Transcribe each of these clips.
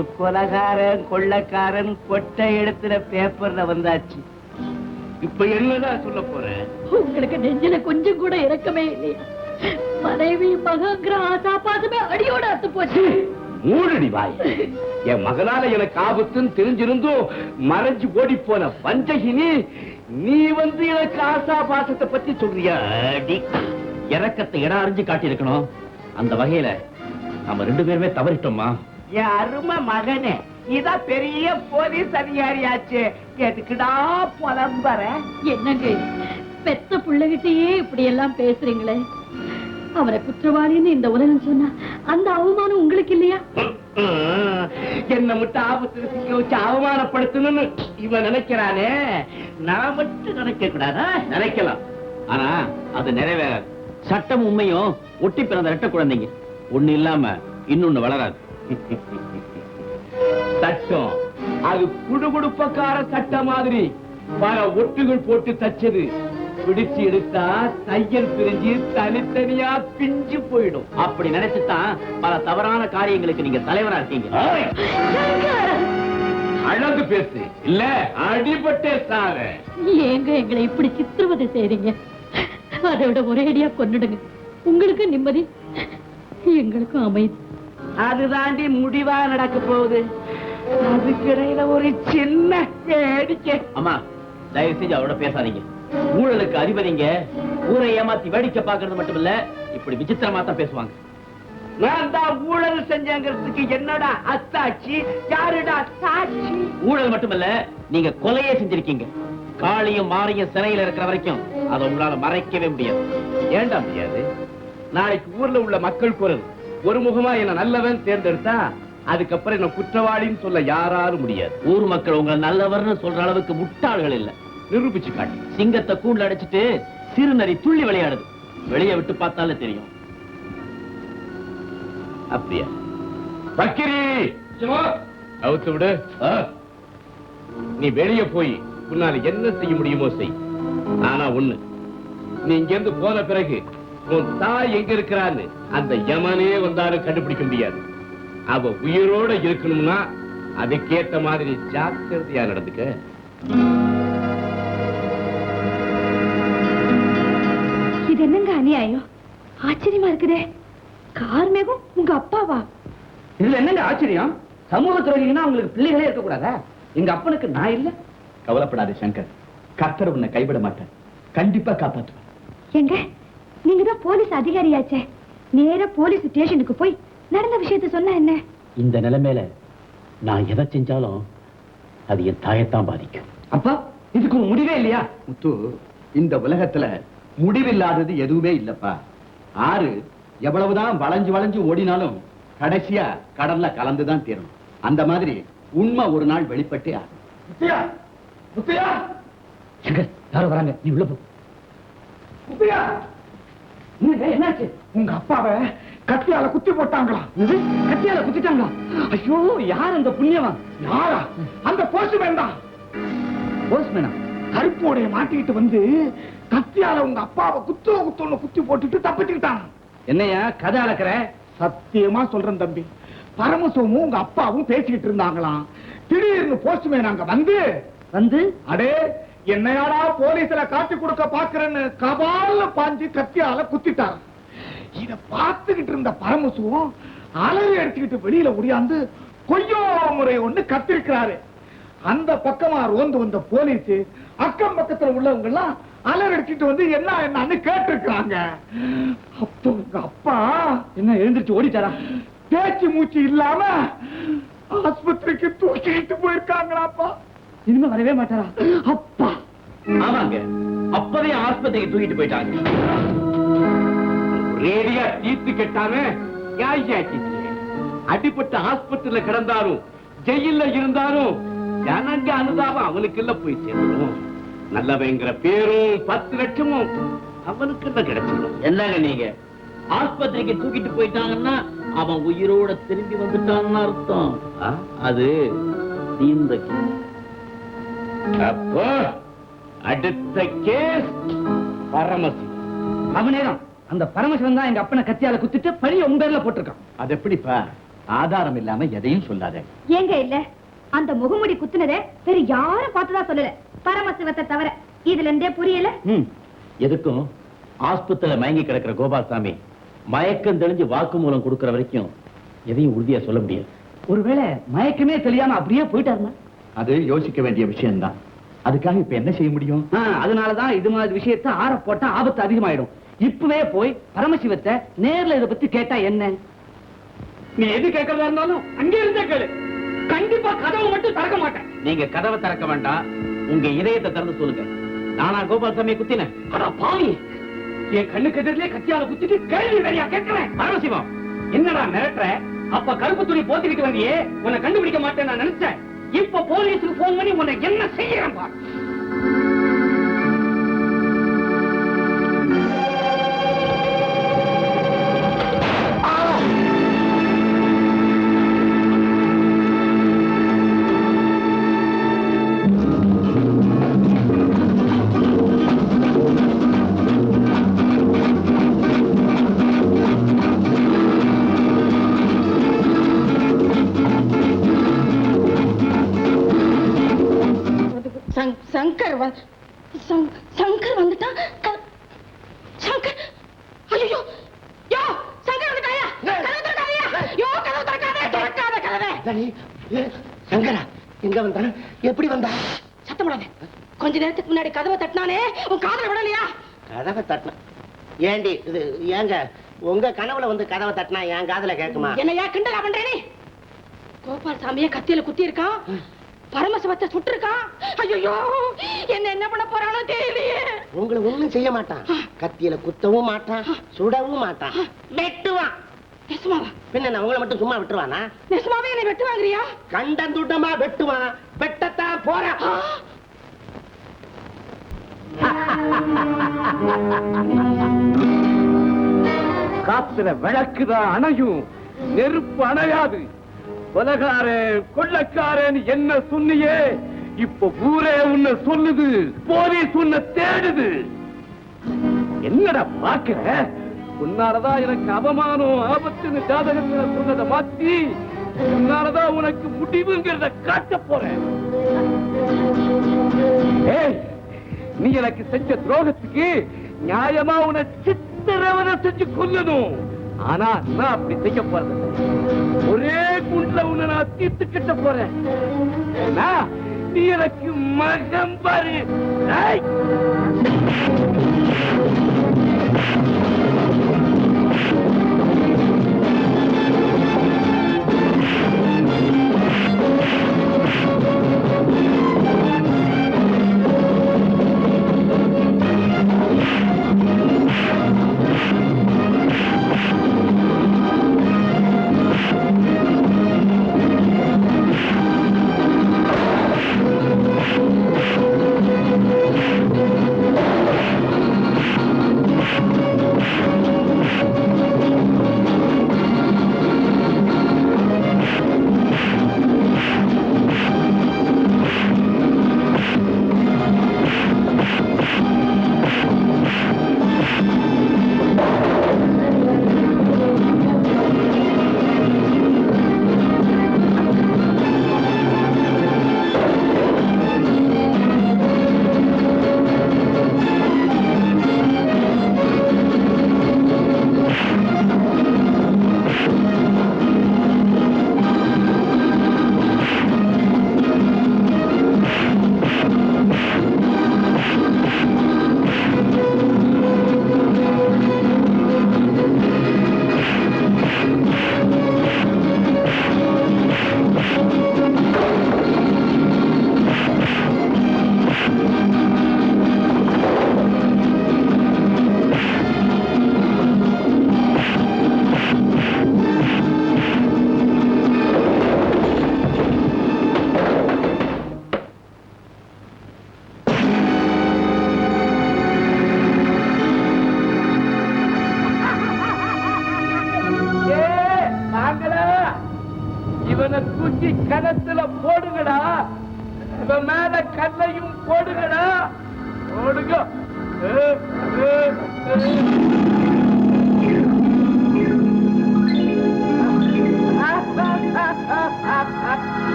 ஒரு கொலகாரன் கொள்ளக்காரன் கொட்டை இடத்துல பேப்பர்ல வந்தாச்சு. இப்ப என்னதான் சொல்ல போறேன் உங்களுக்கு நெஞ்சில கொஞ்சம் கூட இறக்கமே இல்லையா? மனைவி மகங்கிற ஆசா பாசமே அடியோட அத்து போச்சு. மூடடி வாய். என் மகனால எனக்கு ஆபத்துன்னு தெரிஞ்சிருந்தும் மறைஞ்சு ஓடி போன வஞ்சகினி நீ வந்து எனக்கு ஆசா பாசத்தை பத்தி சொல்றியா? அடி. இறக்கத்தை இடம் அறிஞ்சு காட்டியிருக்கணும். அந்த வகையில நம்ம ரெண்டு பேருமே தவறிட்டோமா என் அருமை மகனே இதான் பெரிய போலீஸ் அதிகாரியாச்சு. எதுக்குடா புலம்பற? என்னங்க? பெத்த பிள்ளைகிட்டயே இப்படி எல்லாம் பேசுறீங்களே? அவரை குற்றவாளின்னு இந்த உலகம் சொன்னா அந்த அவமானம் உங்களுக்கு இல்லையா? என்ன மட்டும் ஆபத்து சிக்க வச்சு அவமானப்படுத்தணும்னு இவன் நினைக்கிறானே? நான் மட்டும் நினைக்க கூடாதா? நினைக்கலாம். ஆனா அது நிறைவேறாது. சட்டம் உண்மையும் ஒட்டி பிறந்த ரெட்ட குழந்தைங்க. ஒண்ணு இல்லாம இன்னொன்னு வளராது. சட்டம் அது குடுகுடுப்பக்கார சட்டம் மாதிரி. பல ஒட்டுகள் போட்டு தச்சது. பிடிச்சு எடுத்தா தையல் பிரிஞ்சு தனித்தனியா பிஞ்சு போயிடும். அப்படி நினைச்சுதான் பல தவறான காரியங்களுக்கு நீங்க தலைவரா இருக்கீங்க. அழகு பேசு. இல்ல அடிபட்டே சாவ ஏங்க எங்களை இப்படி சித்திரவதை செய்றீங்க? அதை விட ஒரேடியா கொன்னுடுங்க. உங்களுக்கு நிம்மதி எங்களுக்கும் அமைதி. அதுதாண்டி முடிவா நடக்க போகுது. அதுக்கிடையில ஒரு சின்ன வேடிக்கை. அம்மா தயவு செஞ்சு அவரோட பேசாதீங்க. ஊழலுக்கு அதிபதிங்க ஊரை ஏமாத்தி வேடிக்கை பாக்குறது மட்டும் இல்ல இப்படி விசித்திரமா தான் பேசுவாங்க. நான் தான் ஊழல் செஞ்சங்கிறதுக்கு என்னடா அத்தாச்சி யாருடா சாட்சி? ஊழல் மட்டுமல்ல நீங்க கொலையே செஞ்சிருக்கீங்க. காளியும் மாரியும் சிறையில இருக்கிற வரைக்கும் அதை உங்களால மறைக்கவே முடியாது. ஏண்டா முடியாது? நாளைக்கு ஊர்ல உள்ள மக்கள் குரல். ஒரு முகமா என்ன நல்லவன் தேர்ந்தெடுத்தா அதுக்கப்புறம் என்ன குற்றவாளின்னு சொல்ல யாராலும் முடியாது. ஊர் மக்கள் உங்களை நல்லவர்னு சொல்ற அளவுக்கு முட்டாள்கள் இல்ல. நிரூபிச்சு காட்டு. சிங்கத்தை கூண்டுல அடைச்சிட்டு சிறுநரி துள்ளி விளையாடுது. வெளியே விட்டு பார்த்தாலே தெரியும். அப்படியா? பக்கிரி அவுத்து விடு. நீ வெளிய போய் உன்னால என்ன செய்ய முடியுமோ செய். ஆனா ஒண்ணு. நீ இங்க இருந்து போன பிறகு உன் தாய் எங்க இருக்கிறான்னு அந்த யமனே வந்தாலும் கண்டுபிடிக்க முடியாது. அவ உயிரோட இருக்கணும்னா அதுக்கேத்த மாதிரி ஜாக்கிரதையா நடந்துக்க. இது என்னங்க அநியாயம்? ஆச்சரியமா இருக்குதே. கார்மேகம் உங்க அப்பாவா? இதுல என்னங்க ஆச்சரியம்? சமூக துறையினா உங்களுக்கு பிள்ளைகளே இருக்க கூடாதா எங்க அப்பனுக்கு நான் இல்ல. கவலைப்படாதே சங்கர். கர்த்தர் உன்னை கைவிட மாட்டேன் கண்டிப்பா காப்பாற்றுவேன் எங்க? நீங்க தான் போலீஸ் அதிகாரியாச்சே. நேரா போலீஸ் ஸ்டேஷனுக்கு போய் நடந்த விஷயத்த சொன்னா என்ன? இந்த நிலைமையில நான் எதை செஞ்சாலும் அது என் தாயத்தான் பாதிக்கும். அப்பா இதுக்கு ஒரு முடிவே இல்லையா? முத்து இந்த உலகத்துல முடிவில்லாதது எதுவுமே இல்லப்பா. ஆறு எவ்வளவுதான் வளைஞ்சு வளைஞ்சு ஓடினாலும் கடைசியா கடல்ல கலந்துதான் தீரணும். அந்த மாதிரி உண்மை ஒரு நாள் வெளிப்பட்டே ஆகும். முத்தையா முத்தையா! சங்கர் யாரும் வராங்க. நீ உள்ள போ. முத்தையா! என்னாச்சு? உங்க அப்பாவை கத்தியால குத்தி போட்டாங்களா கத்தியால குத்திட்டாங்களா ஐயோ யார் அந்த புண்ணியவன்? யாரா? அந்த போஸ்ட்மேன் தான். போஸ்ட்மேனா? கருப்பு உடைய மாட்டிக்கிட்டு வந்து கத்தியால உங்க அப்பாவை குத்து குத்துன்னு குத்தி போட்டுட்டு தப்பிச்சுக்கிட்டான். என்னையா கதை அளக்குற? சத்தியமா சொல்றேன் தம்பி. பரமசிவமும் உங்க அப்பாவும் பேசிக்கிட்டு இருந்தாங்களாம். திடீர்னு போஸ்ட்மேன் அங்க வந்து வந்து? அடே என்னையாடா போலீஸ்ல காட்டி கொடுக்க பாக்குறேன்னு கபால பாஞ்சு கத்தியால குத்திட்டார். இத பார்த்துக்கிட்டு இருந்த பரமசுவம் அலறி அடிச்சுக்கிட்டு வெளியில ஒடியாந்து கொய்யோ முறை ஒண்ணு கத்திருக்கிறாரு. அந்த பக்கமா ரோந்து வந்த போலீஸ் அக்கம் பக்கத்துல உள்ளவங்க எல்லாம் அலறி அடிச்சுட்டு வந்து என்ன என்னன்னு கேட்டிருக்காங்க அப்போ உங்க அப்பா என்ன எழுந்திருச்சு ஓடிட்டாரா? பேச்சு மூச்சு இல்லாம ஆஸ்பத்திரிக்கு தூக்கிட்டு போயிருக்காங்களாப்பா. இனிமே வரவே மாட்டாரா? அப்பா! ஆமாங்க. அப்பவே ஆஸ்பத்திரிக்கு தூக்கிட்டு போயிட்டாங்க. ரேடியா தீர்த்து கெட்டாம அடிப்பட்ட ஆஸ்பத்திரியில கிடந்தாலும் ஜெயில்ல இருந்தாலும் ஜனங்க அனுதாபம் அவனுக்கு இல்ல போய் சேரணும் நல்லவங்கிற பேரும் பத்து லட்சமும் அவனுக்கு இல்ல கிடைச்சிடும் என்னங்க நீங்க? ஆஸ்பத்திரிக்கு தூக்கிட்டு போயிட்டாங்கன்னா அவன் உயிரோட திரும்பி வந்துட்டான்னு அர்த்தம்? அது தீந்த. அப்போ அடுத்த கேஸ் பரமசி. அவனேதான் அந்த பரமசிவன் தான் எங்க அப்பனை கத்தியால குத்திட்டு பழிய உங்க பேர்ல போட்டிருக்கான். அது எப்படிப்பா? ஆதாரம் இல்லாம எதையும் சொல்லாத. ஏங்க இல்ல? அந்த முகமுடி குத்துனதே வேற யாரும் பார்த்துதான் சொல்லல. பரமசிவத்தை தவிர இதுல இருந்தே புரியல. எதுக்கும்? ஆஸ்பத்திரியில மயங்கி கிடக்கிற கோபால்சாமி மயக்கம் தெளிஞ்சு வாக்குமூலம் கொடுக்கிற வரைக்கும் எதையும் உறுதியா சொல்ல முடியாது. ஒருவேளை மயக்கமே தெரியாம அப்படியே போயிட்டாருன்னா? அது யோசிக்க வேண்டிய விஷயம்தான். அதுக்காக இப்ப என்ன செய்ய முடியும்? ஆ, அதனாலதான் இது மாதிரி விஷயத்த ஆற போட்டா ஆபத்து அதிகமாயிடும். இப்பவே போய் பரமசிவத்தை நேர்ல இத பத்தி கேட்டா என்ன? நீ எது கேட்கறதா இருந்தாலும் அங்கே இருந்தே கேளு. கண்டிப்பா கதவு மட்டும் திறக்க மாட்டேன். நீங்க கதவை திறக்க வேண்டாம். உங்க இதயத்தை திறந்து சொல்லுங்க. நானா கோபால்சாமியை குத்தினேன். அட பாவி. என் கண்ணுக்கு எதிரிலே கத்தியால குத்திட்டு கேள்வி வேறையா கேட்கிறேன். பரமசிவம் என்னடா மிரட்டுற? அப்ப கருப்பு துணி போத்திக்கிட்டு வந்தியே. உன்னை கண்டுபிடிக்க மாட்டேன் நான் நினைச்சேன். இப்ப போலீஸுக்கு போன் பண்ணி உன்னை என்ன செய்யறேன் பாரு. சங்கரா எங்க வந்தான் எப்படி வந்தா? சத்தம் கொஞ்ச நேரத்துக்கு முன்னாடி கதவை தட்டினானே உன் காதல விடலையா? கதவை தட்டின ஏண்டி இது ஏங்க உங்க கனவுல வந்து கதவை தட்டினா என் காதுல கேக்குமா என்னையா கிண்டலா பண்றேனே கோபால் சாமியே கத்தியில குத்தி இருக்கான் பரமசிவத்தை சுட்டு இருக்கான் ஐயோ என்ன என்ன பண்ண போறானோ தெரியலையே. உங்களை ஒண்ணும் செய்ய மாட்டான். கத்தியில குத்தவும் மாட்டான் சுடவும் மாட்டான். வெட்டுவான் நெசமாவா? பின்ன நான் உங்களை மட்டும் சும்மா விட்டுருவானா? நெசமாவே என்னை வெட்டு வாங்குறியா? கண்டந்துட்டமா வெட்டுவான் வெட்டத்தான் போறான் காத்துல விளக்குதான் அணையும்? நெருப்பு அணையாது. கொலகாரன் கொள்ளக்காரன் என்ன சொன்னியே? இப்ப ஊரே உன்னை சொல்லுது போலீஸ் உன்னை தேடுது. என்னடா பாக்குற உன்னாலதான் எனக்கு அவமானம் ஆபத்துன்னு ஜாதகத்துல சொன்னதை மாத்தி உன்னாலதான் உனக்கு முடிவுங்கிறத காட்ட போறேன். ஏய் நீ எனக்கு செஞ்ச துரோகத்துக்கு நியாயமா உன்னை சித்திரவதை செஞ்சு கொல்லணும். ஆனா நான் அப்படி செய்ய போறது ஒரே குண்டுல உன்னை நான் தீர்த்து கட்ட போறேன். நீ எனக்கு மகம் பாரு.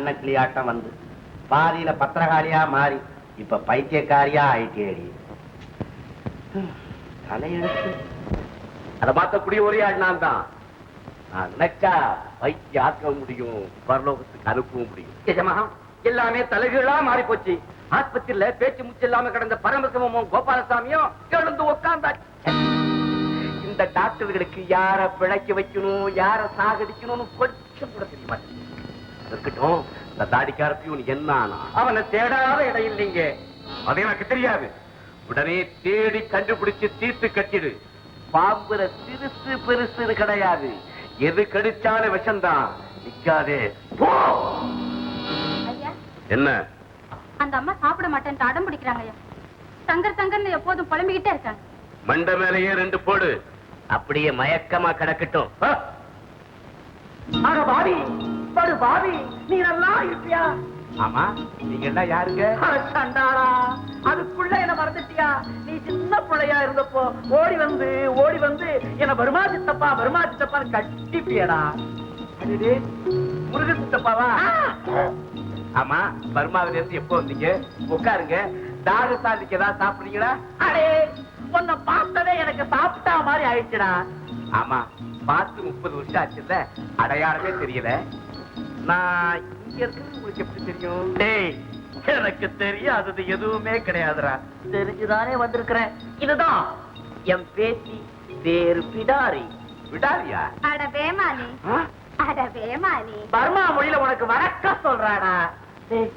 அன்ன கிளியாட்டம் ஆட்டம் வந்து பாதியில பத்திரகாளியா மாறி இப்ப பைத்தியக்காரியா ஆயிட்டேடி. தலையெழுத்து. அதை பார்த்தக்கூடிய ஒரே ஆள் நான் தான். நான் நினைச்சா வைத்திய ஆக்க முடியும் பரலோகத்துக்கு அனுப்பவும் முடியும். எஜமா எல்லாமே தலைகீழா மாறி போச்சு ஆஸ்பத்திரியில பேச்சு முச்சு இல்லாம கிடந்த பரமசிவமும் கோபாலசாமியும் எழுந்து உட்கார்ந்தாச்சு இந்த டாக்டர்களுக்கு யார பிழைக்க வைக்கணும் யார சாகடிக்கணும்னு கொஞ்சம் கூட தெரிய மாட்டேங்குது. இருக்கட்டும். இந்த தாடிக்கார பியூன் என்ன ஆனா? அவனை தேடாத இடம் இல்லைங்க அது எனக்கு தெரியாது. உடனே தேடி கண்டுபிடிச்சு தீர்த்து கட்டிடு. பாம்புல சிறுசு பெருசு கிடையாது. எது கடிச்சாலும் விஷம்தான். நிக்காதே. போ! என்ன? அந்த அம்மா சாப்பிட மாட்டேன்ட்டு அடம் பிடிக்கிறாங்க ஐயா. தங்கர் தங்கர்னு எப்போதும் புலம்பிக்கிட்டே இருக்காங்க. மண்ட மேலேயே ரெண்டு போடு. அப்படியே மயக்கமா கிடக்கட்டும். ஆ? அட பாவி! படு பாவி நீ நல்லா இருப்பியா? ஆமா நீங்க எல்லாம் யாருங்க சண்டாளா அதுக்குள்ள என்ன மறந்துட்டியா? நீ சின்ன பிள்ளையா இருந்தப்போ ஓடி வந்து ஓடி வந்து என்ன வருமா சித்தப்பா வருமா சித்தப்பான்னு கட்டிப்பியடா. அடடே, முருக சித்தப்பாவா? ஆமா பர்மாவில இருந்து எப்போ வந்தீங்க? உட்காருங்க. தாகசாலிக்கு ஏதாவது சாப்பிடுறீங்களா? அடே உன்னை பார்த்ததே எனக்கு சாப்பிட்டா மாதிரி ஆயிடுச்சுடா. ஆமா பார்த்து முப்பது வருஷம் ஆச்சுல்ல அடையாளமே தெரியல. நான் இங்க இருக்கிறது உங்களுக்கு எப்படி தெரியும்? டேய் எனக்கு தெரியாதது எதுவுமே கிடையாதுடா. தெரிஞ்சுதானே வந்திருக்கிறேன். இதுதான் என் பேத்தி பேரு பிடாரி. விடாரியா அட வேமானி ஆ? அட வேமானி பர்மா மொழியில உனக்கு வணக்கம் சொல்றானா டேய்,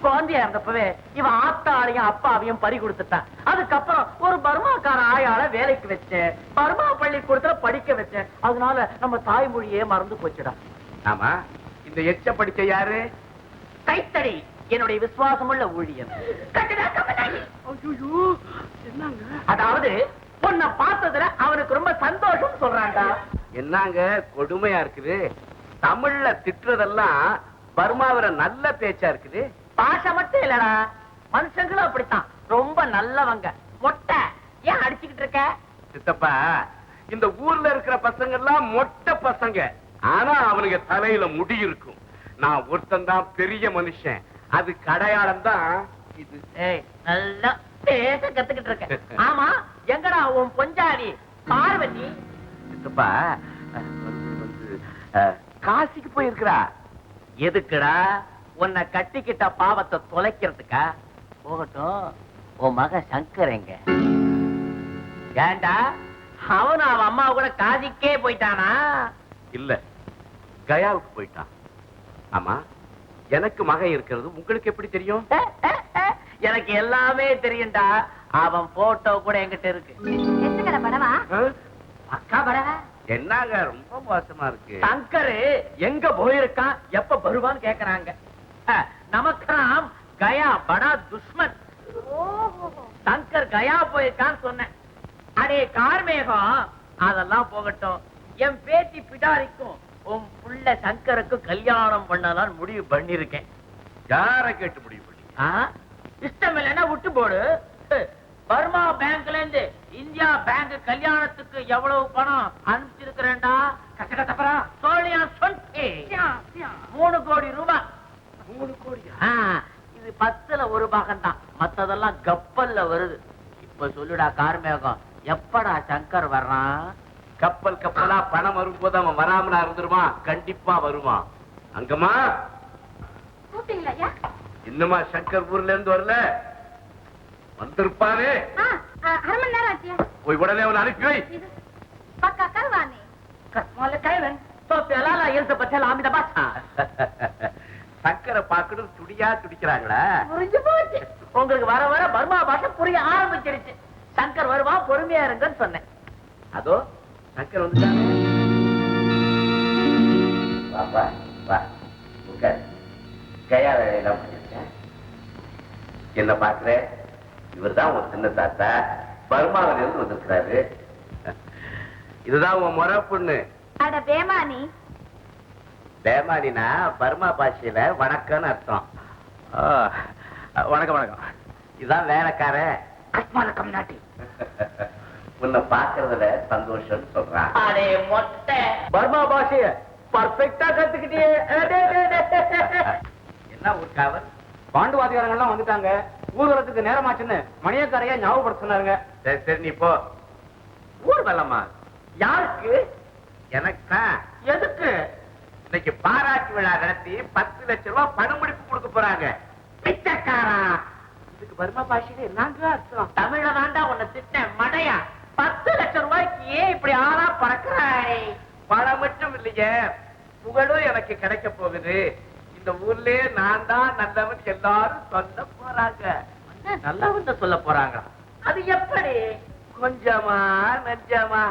குழந்தையா இருந்தப்பவே இவன் ஆத்தாளையும் அப்பாவையும் பறி கொடுத்துட்டான். அதுக்கப்புறம் ஒரு பர்மாக்கார ஆயாள வேலைக்கு வச்சேன். பர்மா பள்ளிக்கூடத்துல படிக்க வச்சேன். அதனால நம்ம தாய்மொழியே மறந்து போச்சுடா. ஆமா. இந்த எச்ச படிச்ச யாரு? கைத்தடி என்னுடைய விசுவாசமுள்ள ஊழியர். அதாவது உன்னை பார்த்ததுல அவனுக்கு ரொம்ப சந்தோஷம் சொல்றான்டா. என்னங்க கொடுமையா இருக்குது? தமிழ்ல திட்டுறதெல்லாம் பர்மாவில நல்ல பேச்சா இருக்குது? பாஷை மட்டும் இல்லடா. மனுஷங்களும் அப்படித்தான். ரொம்ப நல்லவங்க. மொட்டை. ஏன் அடிச்சுக்கிட்டு இருக்க? சித்தப்பா இந்த ஊர்ல இருக்கிற பசங்க எல்லாம் மொட்டை பசங்க. ஆனா அவனுக்கு தலையில முடி இருக்கும். நான் ஒருத்தன் தான் பெரிய மனுஷன். அது கடையாளம் தான் இது. நல்லா பேச கத்துக்கிட்டு இருக்க ஆமா எங்கடா உன் பொஞ்சாடி? பார்வதி. சித்தப்பா காசிக்கு போயிருக்கிறா. எதுக்குடா? உன்னை கட்டிக்கிட்ட பாவத்தை தொலைக்கிறதுக்கா? போகட்டும். உன் மக சங்கர் எங்க? ஏண்டா? அவனும் அவன் அம்மா கூட காசிக்கே போயிட்டானா? இல்ல. கயாவுக்கு போயிட்டான். ஆமா எனக்கு மகன் இருக்கிறது உங்களுக்கு எப்படி தெரியும்? எனக்கு எல்லாமே தெரியும்டா. அவன் போட்டோ கூட என்கிட்ட இருக்கு. அக்கா படவா? என்னங்க ரொம்ப மோசமா இருக்கு. சங்கரு எங்க போயிருக்கான்? எப்ப வருவான்னு கேக்குறாங்க. நமக்கெல்லாம் கயா படா துஷ்மன். சங்கர் கயா போயிருக்கான்னு சொன்னேன். அடே கார்மேகம் அதெல்லாம் போகட்டும். என் பேத்தி பிடாரிக்கும். உன் புள்ள சங்கருக்கும் கல்யாணம் பண்ணலாம்னு முடிவு பண்ணிருக்கேன். யார கேட்டு முடிவு பண்ணி? ஆ? இஷ்டம் இல்லைன்னா விட்டு போடு. பர்மா பேங்க்ல இருந்து இந்தியா பேங்க் கல்யாணத்துக்கு எவ்வளவு பணம் அனுப்பிச்சிருக்கிறேன்டா? கட்டப்பரா சோழியா சொன்ன மூணு கோடி ரூபாய் மூணு கோடியா? ஆ, இது பத்துல ஒரு பாகம் தான் மத்ததெல்லாம் கப்பல்ல வருது. இப்ப சொல்லுடா கார்மேகம் எப்படா சங்கர் வர்றான்? கப்பல் கப்பலா பணம் வரும்போது அவன் வராமலா இருந்துருமா? கண்டிப்பா வருவான் அங்கம்மா. இன்னுமா சங்கர்பூர்ல இருந்து வரல? வந்திருப்பானே. போய் உடனே அவன் அனுப்பி வை. சக்கரை பாக்கணும் துடியா துடிக்கிறாங்களா? உங்களுக்கு வர வர பர்மா பாஷை புரிய ஆரம்பிச்சிருச்சு. சங்கர் வருவான் பொறுமையா இருங்கன்னு சொன்னேன். அதோ சக்கரை வந்துட்டாங்க. வா வா உட்கார். கையா வேலையெல்லாம் முடிச்சிருக்கேன் என்ன பாக்குற இவர்தான் உன் சின்ன தாத்தா. பர்மாவில இருந்து வந்திருக்கிறாரு. இதுதான் உன் முறை பொண்ணு. அட பேமானி. பேமாலினா பர்மா பாஷையில வணக்கம்னு அர்த்தம். ஆ, வணக்கம் வணக்கம். இதான் வேலைக்காரன். வணக்கம் நாட்டி உன்னை பாக்குறதுல சந்தோஷம் சொல்றான் அடே மொட்டை. பர்மா பாஷைய பர்ஃபெக்டா கத்துக்கிட்டியே. அடே, டே, டே. என்ன ஒரு காவல்? பாண்டுவாதிகாரங்கள்லாம் வந்துட்டாங்க. ஊர்வலத்துக்கு நேரமாச்சுன்னு மணியக்காரையா ஞாபகப்படுத்த சொன்னாருங்க. சரி சரி நீ போ. ஊர் வெள்ளமா யாருக்கு? எனக்கா? எதுக்கு? இன்னைக்கு பாராட்டு விழா நடத்தி பத்து லட்சம் ரூபாய் பணமுடிப்பு கொடுக்க போறாங்க. பிச்சைக்காரா? இதுக்கு பர்மா பாஷையில என்னங்க அர்த்தம். தமிழ வேண்டாம் உன்னை திட்டேன் மடையா? பத்து லட்சம் ரூபாய்க்கு ஏன் இப்படி ஆளா பறக்கிறாய்? பணம் மட்டும் இல்லையே. புகழும் எனக்கு கிடைக்க போகுது. இந்த ஊர்லயே நான் தான் நல்லவன் எல்லாரும் சொல்ல போறாங்க. நல்லவன் சொல்ல போறாங்க. அது எப்படி? கொஞ்சமா நெஞ்சமா.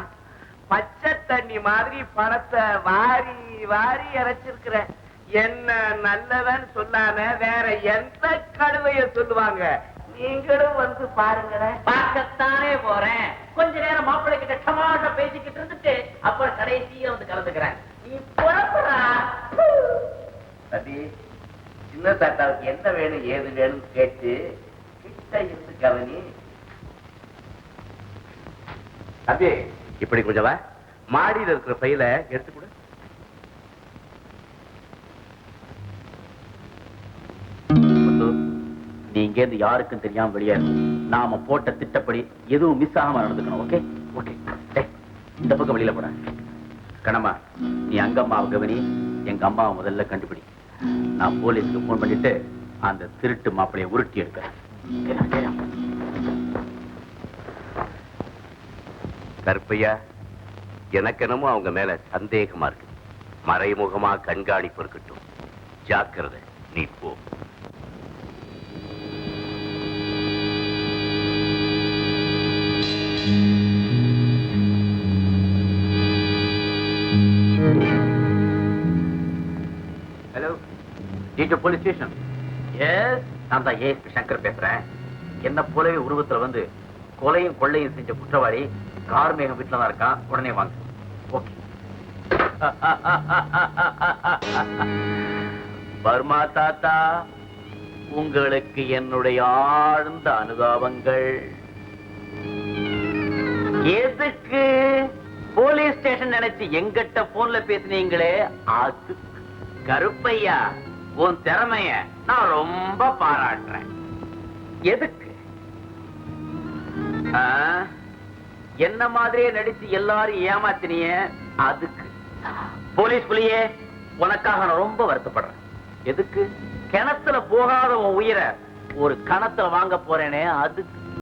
பச்சை தண்ணி மாதிரி பணத்தை வாரி வாரி இறைச்சிருக்கிறேன். என்ன நல்லவன் சொல்லாம வேற எந்த கடுவைய சொல்லுவாங்க? நீங்களும் வந்து பாருங்களேன். பார்க்கத்தானே போறேன். கொஞ்ச நேரம் மாப்பிள்ளை கிட்ட டமாட்ட பேசிக்கிட்டு இருந்துட்டு அப்புறம் கடைசியா வந்து கலந்துக்கிறேன். நீ புறப்புறா தம்பி சின்ன தாத்தாவுக்கு என்ன வேணும் ஏது வேணும்னு கேட்டு கிட்ட இருந்து கவனி. தம்பி இப்படி கொஞ்சம் வா மாடியில இருக்கிற பையில எடுத்து கொடு. நீ இங்க இருந்து யாருக்கும் தெரியாம வெளியேறு நாம போட்ட திட்டப்படி எதுவும் மிஸ் ஆகாம நடந்துக்கணும் ஓகே ஓகே இந்த பக்கம் வெளியில போட. கணமா நீ அங்கம்மாவை கவனி எங்க அம்மாவை முதல்ல கண்டுபிடி. நான் போலீஸ்க்கு போன் பண்ணிட்டு அந்த திருட்டு மாப்பிளைய உருட்டி எடுக்கிறேன். கற்பையா எனக்கெனமும் கருப்பையா அவங்க மேல சந்தேகமா இருக்கு. மறைமுகமா கண்காணிப்பு இருக்கட்டும். ஜாக்கிரதை நீ போ. டிடி போலீஸ் ஸ்டேஷன் எஸ் நான் தான் ஏ சங்கர் பேசுறேன். என்ன போலவே உருவத்துல வந்து கொலையும் கொள்ளையும் செஞ்ச குற்றவாளி கார்மேகம் வீட்டுல தான் இருக்கான். உடனே வாங்க. ஓகே. பர்மா தாத்தா உங்களுக்கு என்னுடைய ஆழ்ந்த அனுதாபங்கள். எதுக்கு போலீஸ் ஸ்டேஷன் நினைச்சு எங்கிட்ட போன்ல பேசினீங்களே? அது கருப்பையா. உன் திறமைய நான் ரொம்ப பாராட்டுறேன். எதுக்கு? என்ன மாதிரியே நடிச்சு எல்லாரும் ஏமாத்தினிய? அதுக்கு. போலீஸ் புலியே உனக்காக நான் ரொம்ப வருத்தப்படுறேன். எதுக்கு? கிணத்துல போகாத உன் உயிரை ஒரு கணத்துல வாங்க போறேனே அதுக்கு.